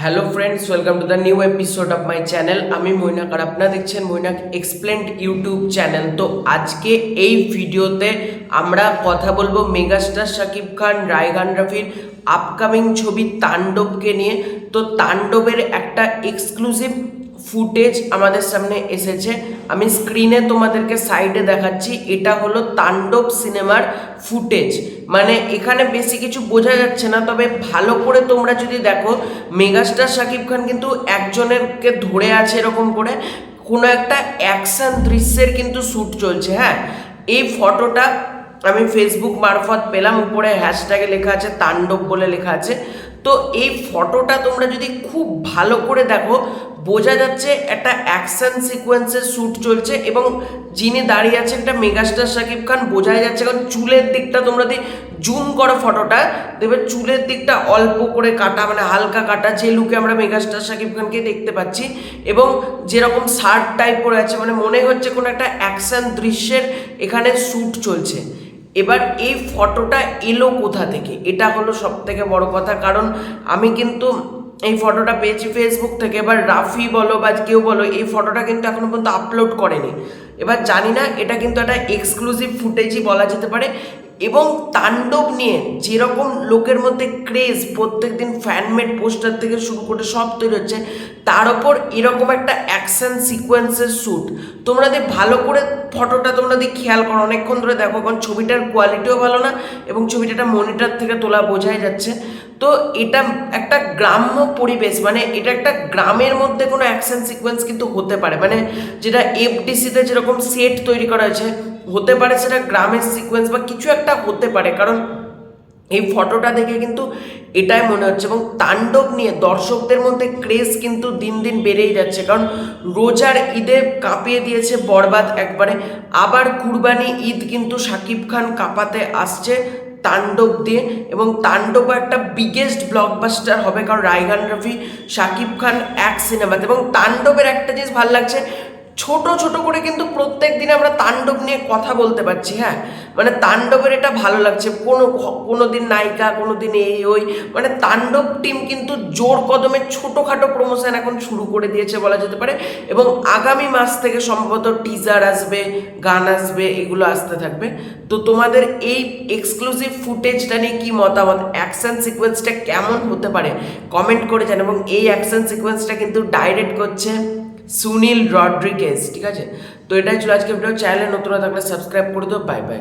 Hello friends welcome to the new episode of my channel আমি মৈনাক আর আপনারা দেখছেন Mainak explained YouTube channel তো আজকে এই ভিডিওতে আমরা কথা বলব মেগাস্টার শাকিব খান রায়গান রফির আপকামিং ছবি তাণ্ডবকে নিয়ে। তো তাণ্ডবের একটা এক্সক্লুসিভ ফুটেজ আমাদের সামনে এসেছে। আমি স্ক্রিনে তোমাদেরকে সাইডে দেখাচ্ছি। এটা হলো তাণ্ডব সিনেমার ফুটেজ। মানে এখানে বেশি কিছু বোঝা যাচ্ছে না, তবে ভালো করে তোমরা যদি দেখো, মেগাস্টার শাকিব খান কিন্তু একজনেরকে ধরে আছে এরকম করে। কোনো একটা অ্যাকশন দৃশ্যের কিন্তু শ্যুট চলছে হ্যাঁ? এই ফটোটা আমি ফেসবুক মারফত পেলাম, উপরে হ্যাশট্যাগে লেখা আছে তাণ্ডব বলে লেখা আছে। তো এই ফটোটা তোমরা যদি খুব ভালো করে দেখো বোঝা যাচ্ছে একটা অ্যাকশন সিকোয়েন্সের শ্যুট চলছে এবং যিনি দাঁড়িয়ে আছেন একটা মেগাস্টার শাকিব খান, বোঝাই যাচ্ছে কারণ চুলের দিকটা তোমরা যদি জুম করো ফটোটা দেখবে চুলের দিকটা অল্প করে কাটা মানে হালকা কাটা, যে লুকে আমরা মেগাস্টার শাকিব খানকে দেখতে পাচ্ছি এবং যেরকম শার্ট টাইপ পরে আছে মানে মনে হচ্ছে কোনো একটা অ্যাকশন দৃশ্যের এখানে শ্যুট চলছে। এবার এই ফটোটা এলো কোথা থেকে? এটা হলো সব থেকে বড় কথা, কারণ আমি কিন্তু এই ফটোটা পেয়েছি ফেসবুক থেকে। এবার রাফি বলো বা কেউ বলো, এই ফটোটা কিন্তু এখনও পর্যন্ত আপলোড করেনি। এবার জানি না, এটা কিন্তু একটা এক্সক্লুসিভ ফুটেজই বলা যেতে পারে। এবং তাণ্ডব নিয়ে যেরকম লোকের মধ্যে ক্রেজ প্রত্যেক দিন ফ্যানমেড পোস্টার থেকে শুরু করে সব তৈরি হচ্ছে, তার ওপর এরকম একটা অ্যাকশন সিকোয়েন্সের শ্যুট তোমরা যদি ভালো করে ফটোটা তোমরা যদি খেয়াল করো, অনেকক্ষণ ধরে দেখো, কারণ ছবিটার কোয়ালিটিও ভালো না, এবং ছবিটা মনিটর থেকে তোলা বোঝাই যাচ্ছে। তো এটা একটা গ্রাম্য পরিবেশ মানে এটা একটা গ্রামের মধ্যে কোনো অ্যাকশন সিকোয়েন্স কিন্তু হতে পারে। মানে যেটা এফডিসিতে যেরকম সেট তৈরি করা হয়েছে, হতে পারে সেটা গ্রামের সিকোয়েন্স বা কিছু একটা হতে পারে। কারণ এই ফটোটা দেখে কিন্তু এটাই মনে হচ্ছে এবং তাণ্ডব নিয়ে দর্শকদের মধ্যে ক্রেজ কিন্তু দিন দিন বেড়েই যাচ্ছে। কারণ রোজার ঈদে কাঁপিয়ে দিয়েছে বরবাদ একবারে। আবার কুরবানি ঈদ কিন্তু শাকিব খান কাঁপাতে আসছে। তাণ্ডব দিয়ে এবং তাণ্ডব একটা বিগেস্ট ব্লকবাস্টার হবে কারণ রায়গান রফি, শাকিব খান এক সিনেমাতে এবং তাণ্ডবের একটা জিনিস ভালো লাগছে ছোট ছোট করে কিন্তু প্রত্যেক দিন আমরা তাণ্ডব নিয়ে কথা বলতে পারছি হ্যাঁ? মানে তাণ্ডবের এটা ভালো লাগছে। কোনো কোনো দিন নায়িকা, কোনো দিন এই, ওই মানে তাণ্ডব টিম কিন্তু জোর কদমে ছোটোখাটো প্রমোশন এখন শুরু করে দিয়েছে বলা যেতে পারে এবং আগামী মাস থেকে সম্ভবত টিজার আসবে, গান আসবে, এগুলো আসতে থাকবে। তো তোমাদের এই এক্সক্লুসিভ ফুটেজটা নিয়ে কী মতামত? অ্যাকশন সিকোয়েন্সটা কেমন হতে পারে? কমেন্ট করে এবং এই অ্যাকশন সিকোয়েন্সটা কিন্তু ডাইরেক্ট করছে সুনীল রড্রিগেজ, ঠিক আছে? তো এটাই ছিল আজকে ভিডিও চ্যানেলে নতুন থাকলে সাবস্ক্রাইব করে দেবো বাই বাই